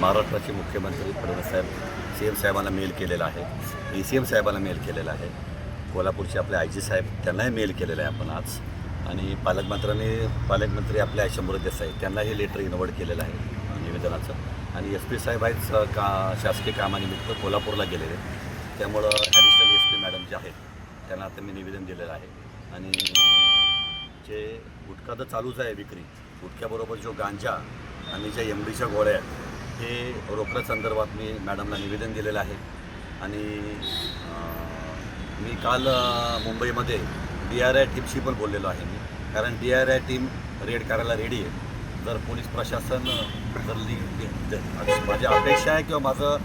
महाराष्ट्राचे मुख्यमंत्री फडणवीस साहेब सी एम साहेबांना मेल केलेला आहे. डी सी एम साहेबांना मेल केलेला आहे. कोल्हापूरचे आपले आय जी साहेब त्यांनाही मेल केलेलं आहे आपण आज. आणि पालकमंत्र्यांनी पालकमंत्री आपले शंभर देसाई त्यांनाही लेटर इनवर्ड केलेलं आहे निवेदनाचं. आणि एस पी साहेब आहेत स- का शासकीय कामानिमित्त कोल्हापूरला गेलेले. त्यामुळं ॲडिशनल एस पी मॅडम जे आहेत त्यांना आता मी निवेदन दिलेलं आहे. आणि जे गुटखा तर चालूच आहे विक्री. गुटख्याबरोबर जो गांजा आणि ज्या एम डीच्या गोळ्या आहेत हे रोकड्या संदर्भात मी मॅडमला निवेदन दिलेलं आहे. आणि मी काल मुंबईमध्ये डी आर आय टीमशी पण बोललेलो आहे मी. कारण D R I team raid करायला रेडी आहे. जर पोलीस प्रशासन जर माझी अपेक्षा आहे किंवा माझं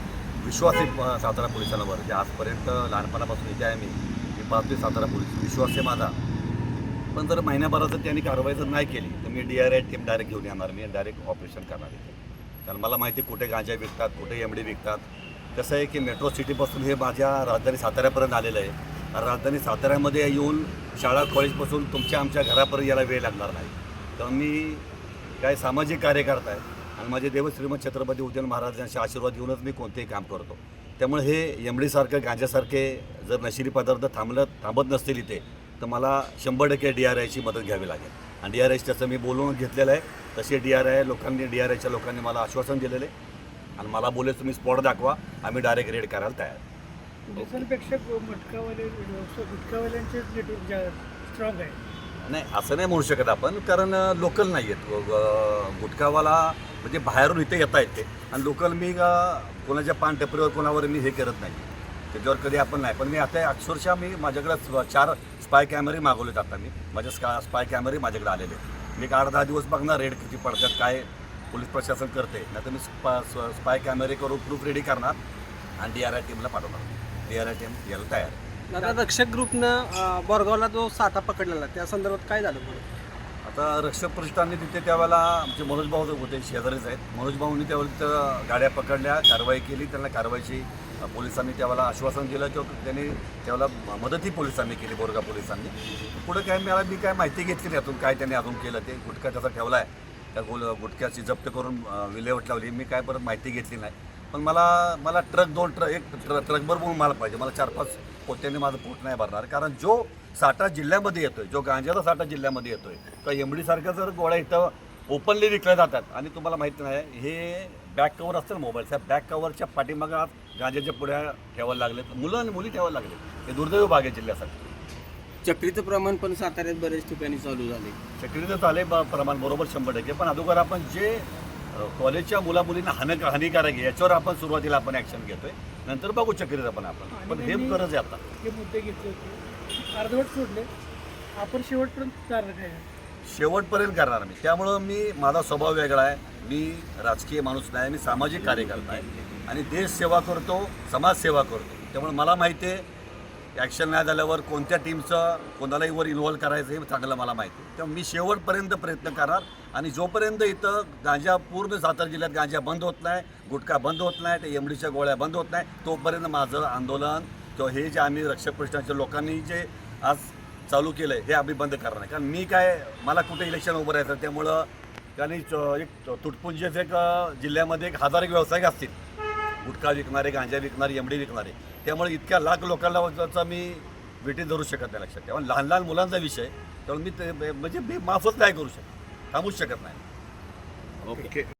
विश्वास आहे सातारा पोलिसांवर जे आजपर्यंत लहानपणापासून इथे आहे मी मी पाहतोय सातारा पोलीस. विश्वास आहे माझा. पण जर महिन्याभराचं त्यांनी कारवाई जर नाही केली तर मी D R I team direct घेऊन येणार. मी डायरेक्ट ऑपरेशन करणार आहे कारण मला माहिती आहे कुठे गांजा विकतात कुठे एम डी विकतात. कसं आहे की मेट्रो सिटीपासून हे माझ्या राजधानी साताऱ्यापर्यंत आलेलं आहे. राजधानी साताऱ्यामध्ये येऊन शाळा कॉलेजपासून तुमच्या आमच्या घरापर्यंत यायला वेळ लागणार नाही. तर मी काय सामाजिक कार्यकर्ता आहे आणि माझे देव श्रीमंत छत्रपती उदयन महाराजांचे आशीर्वाद घेऊनच मी कोणतेही काम करतो. त्यामुळे हे एमडीसारखं गांजासारखे जर नशिरी पदार्थ थांबलं थांबत नसतील इथे तर मला शंभर टक्के डी आर आयची मदत घ्यावी लागेल. आणि डी आर आयची त्याचं मी बोलून घेतलेलं आहे. तसे डी आर आय लोकांनी डी आर आयच्या लोकांनी मला आश्वासन दिलेलं आहे. आणि मला बोलले तुम्ही स्पॉट दाखवा. आम्ही डायरेक्ट रेड करायला तयार. मटकावाले नेटवर्क जा स्ट्रॉंग आहे. नाही असं नाही म्हणू शकत आपण कारण लोकल नाही आहेत. गुटखावाला म्हणजे बाहेरून इथे येता येते. आणि लोकल मी कोणाच्या पान टपरीवर कोणावर मी हे करत नाही. त्याच्यावर कधी आपण नाही. पण मी आता अक्षरशः मी माझ्याकडे चार स्पाय कॅमेरे मागवलेत आता मी माझ्या स्का स्पाय कॅमेरे माझ्याकडे आलेले आहेत. मी एक आठ दहा दिवस बघणार रेड किती पडतात काय पोलीस प्रशासन करते. नाही तर मी स्पा स्पाय कॅमेरे करून प्रूफ रेडी करणार आणि डी आर आय टीमला पाठवणार. डी आर आय टीम यायला तयार आहे. दादा रक्षक ग्रुपनं बोरगावला जो साठा पकडलेला त्या संदर्भात काय झालं पुढे? आता रक्षक प्रतिष्ठानने तिथे त्यावेळेला आमचे मनोज भाऊ होते शेजारीच आहेत. मनोज भाऊंनी त्यावेळी तिथं गाड्या पकडल्या कारवाई केली. त्यांना कारवाईची पोलिसांनी त्यावेळेला आश्वासन दिलं किंवा त्यांनी त्यावेळेला मदतही पोलिसांनी केली बोरगा पोलिसांनी. पुढं काय मला मी काय माहिती घेतली नाही यातून काय त्यांनी अजून केलं ते. गुटखा त्याचा ठेवला आहे त्या गोल गुटख्याची जप्त करून विल्हेवट विल्हेवाट लावली. मी काय परत माहिती घेतली नाही. पण मला मला ट्रक दोन ट्रक एक ट्र ट्रकभर म्हणून मला पाहिजे. मला चार पाच पोत्यांनी माझं पोट नाही भरणार. कारण जो साठा जिल्ह्यामध्ये येतोय जो गांजाचा साठा जिल्ह्यामध्ये येतोय किंवा एमडी सारख्या जर गोळ्या इथं ओपनली विकल्या जातात आणि तुम्हाला माहिती नाही हे बॅक कवर असतं ना मोबाईलच्या बॅक कवरच्या पाठीमागं आज गांजाच्या पुढ्या ठेवायला लागले मुलं आणि मुली ठेवायला लागले हे दुर्दैव भाग आहे जिल्ह्यासाठी. चक्रीचं प्रमाण पण साताऱ्यात बरेच ठिकाणी चालू झाले चक्रीचं झाले प्रमाण बरोबर शंभर टक्के. पण अगोदर आपण जे कॉलेजच्या मुला मुलींना हान हानिकारक आहे. याच्यावर आपण सुरुवातीला आपण ॲक्शन घेतोय. नंतर बघू चक्रीचं पण आपण. पण हे गरज आहे आता. हे मुद्दे घेतले होते. अर्धवट सोडले. आपण शेवटपर्यंत काय शेवटपर्यंत करणार मी. त्यामुळं मी माझा स्वभाव वेगळा आहे. मी राजकीय माणूस नाही मी सामाजिक कार्यकर्ता आहे. आणि देश सेवा करतो समाजसेवा करतो. त्यामुळे मला माहिती आहे ॲक्शन नाही झाल्यावर कोणत्या टीमचं कोणालाही वर इन्व्हॉल्व करायचं हे चांगलं मला माहिती आहे. तेव्हा मी शेवटपर्यंत प्रयत्न करणार आणि जोपर्यंत इथं गांजा पूर्ण सातारा जिल्ह्यात गांजा बंद होत नाही गुटखा बंद होत नाही ते एमडीच्या गोळ्या बंद होत नाही तोपर्यंत माझं आंदोलन किंवा हे जे आम्ही रक्षक प्रतिष्ठानच्या लोकांनी जे आज चालू केलं आहे हे आम्ही बंद करणार नाही. कारण मी काय मला कुठे इलेक्शन उभं राहायचं त्यामुळं कारण च- एक तुटपुंजेच एक जिल्ह्यामध्ये एक हजार एक व्यावसायिक असतील. गुटखा विकणारे गांजा विकणारे एमडी विकणारे. त्यामुळे इतक्या लाख लोकांना मी वेटी धरू शकत नाही लक्षात तेव्हा लहान लहान मुलांचा विषय त्यामुळे मी ते म्हणजे मी माफच नाही करू शकत. थांबूच शकत नाही. ओके.